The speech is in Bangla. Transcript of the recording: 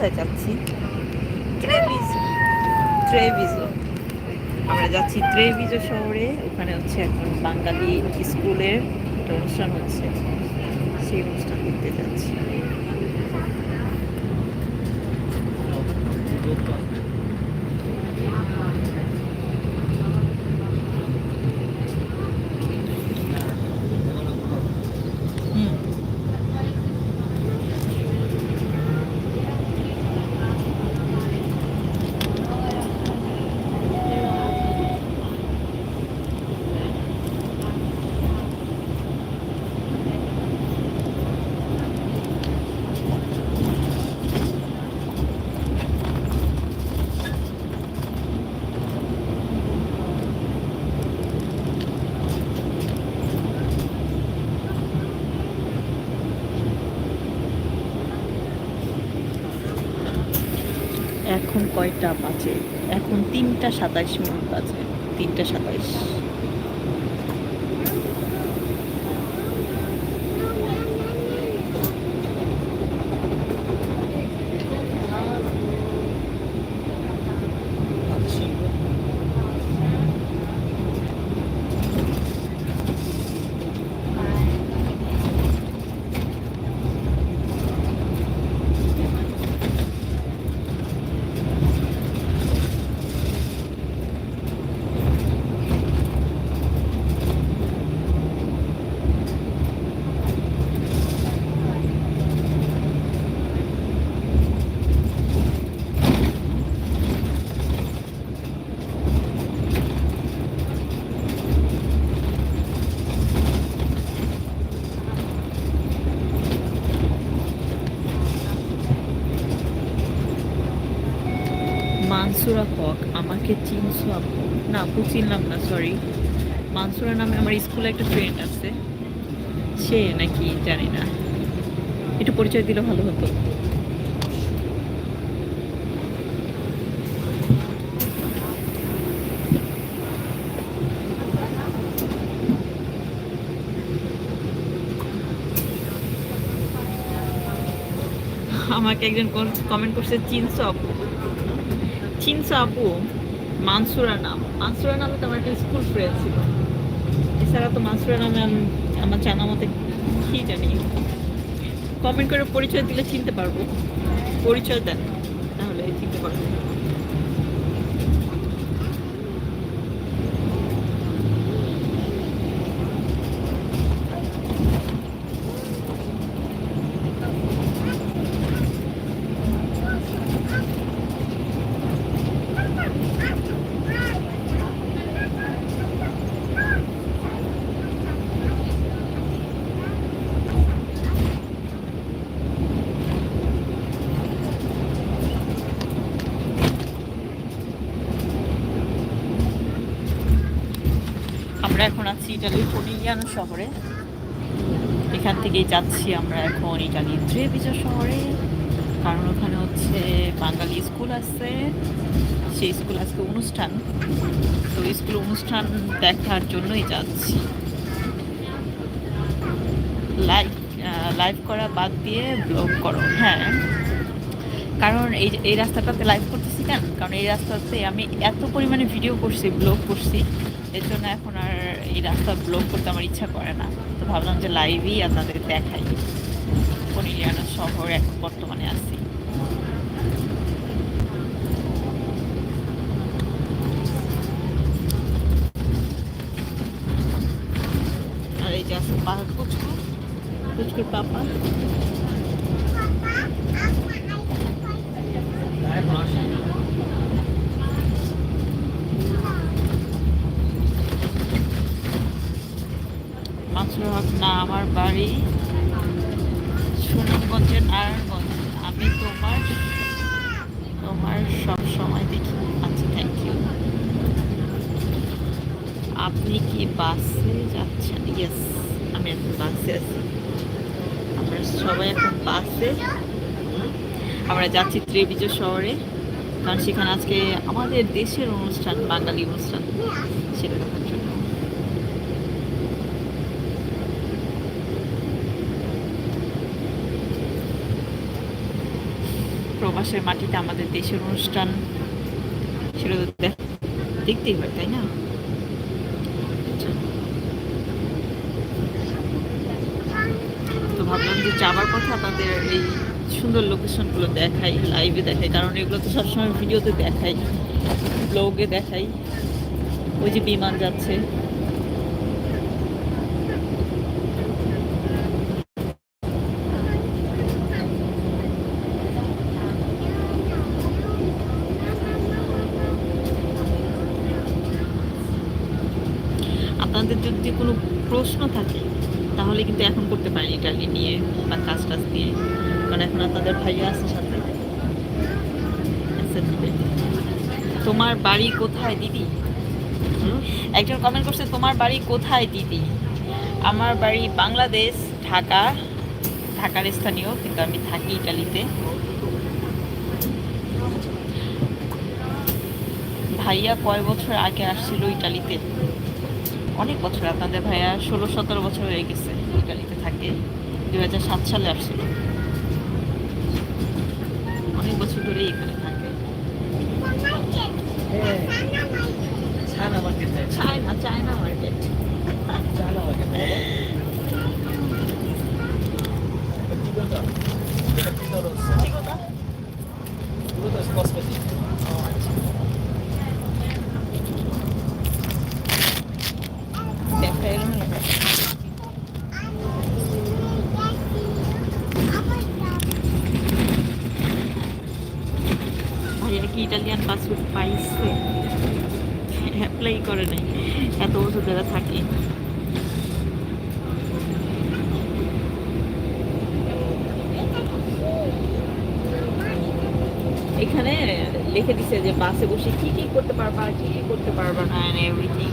কোথায় যাচ্ছি? আমরা যাচ্ছি ত্রেবিজো শহরে। ওখানে হচ্ছে এখন বাঙালি স্কুলের একটা অনুষ্ঠান হচ্ছে। সেই অনুষ্ঠান দেখতে যাচ্ছি। হুম এখন কয়টা বাজে? এখন তিনটা সাতাইশ মিনিট বাজে। তিনটা সাতাইশ মানসুরা হক আমাকে চিনছো আপু। না, আপু চিনলাম না সরি মানসুরা নামে আমার স্কুলে একটা ফ্রেন্ড আছে। সে নাকি জানি না। একটু পরিচয় দিলে ভালো হতো। আমাকে একজন কমেন্ট করছে চিনছো আপু। চিনছো আপু মানসুরা নাম মানসুরা নামে তো আমার একটা স্কুল ফ্রেন্ড ছিল। এছাড়া তো মানসুরা নামে আমি আমার জানা মতে কি জানি। কমেন্ট করে পরিচয় দিলে চিনতে পারব। পরিচয় দেন, তাহলে চিনতে পারব। আমরা এখন আছি ইটালির পনিলিয়ানো শহরে। এখান থেকেই যাচ্ছি আমরা এখন ইটালির ট্রেভিজো শহরে। কারণ ওখানে হচ্ছে বাঙালি স্কুল আছে। সেই স্কুল আজকে অনুষ্ঠান। তো স্কুল অনুষ্ঠান দেখার জন্যই যাচ্ছি। লাইভ লাইভ করা বাদ দিয়ে ব্লগ করো। হ্যাঁ। কারণ এই এই রাস্তাটাতে লাইভ করতেছি কেন? কারণ এই রাস্তাতে আমি এত পরিমাণে ভিডিও করছি, ব্লগ করছি। এর জন্য এখন আর এই রাস্তা ব্লগ করতে আমার ইচ্ছা করে না। তো ভাবলাম যে লাইভই আপনাদের দেখাই। কোন পনিরিয়ানা শহর এখন বর্তমানে আছি। আর এই যে আছে পাহাড় পুচকু পুচকুর পাপা। মাসুর হক না আমার বাড়ি। সুনামগঞ্জের নারায়ণগঞ্জ। আমি তোমার তোমার সব সময় দেখি। আচ্ছা থ্যাংক ইউ আপনি কি বাসে যাচ্ছেন? ইয়েস আমি এখন বাসে আছি। আমরা সবাই এখন বাসে। আমরা যাচ্ছি ত্রিবিজ শহরে। কারণ সেখানে আজকে আমাদের দেশের অনুষ্ঠান, বাঙালি অনুষ্ঠান। সেটা দেখার জন্য প্রবাসের মাটিতে আমাদের দেশের অনুষ্ঠান সেটা তো দেখতেই হয়, তাই না? আচ্ছা। তো ভাবলাম যে যাবার কথা তাদের এই সুন্দর লোকেশনগুলো দেখাই লাইভে দেখাই, কারণ এগুলো তো সবসময় ভিডিওতে দেখাই ব্লগে দেখাই। ওই যে বিমান যাচ্ছে আপনাদের যদি কোনো প্রশ্ন থাকে, তাহলে কিন্তু এখন করতে পারেন ইটালি নিয়ে বা কাজ টাজ নিয়ে কারণ এখন আপনাদের ভাইয়া আছে সাথে। তোমার বাড়ি কোথায়, দিদি? একজন কমেন্ট করছে, তোমার বাড়ি কোথায়, দিদি? আমার বাড়ি বাংলাদেশ, ঢাকা। ঢাকার স্থানীয়, কিন্তু আমি থাকি ইটালিতে। ভাইয়া কয় বছর আগে আসছিল ইটালিতে? অনেক বছর আপনাদের ভাইয়া ষোলো সতেরো বছর হয়ে গেছে ইটালিতে থাকে দু হাজার সাত সালে আসছিল অনেক বছর ধরেই এখানে থাকে. China China market China market. Euro to jest kosmetyk. দেখা এলো না ভাইয়া কি ইটালিয়ান পাসপোর্ট পাইছে। অ্যাপ্লাই করে নাই। এত বছর যারা থাকে। এখানে লিখে দিছে যে বাসে বসে কি কি করতে পারবা, কি কি করতে পারবা না এভরিথিং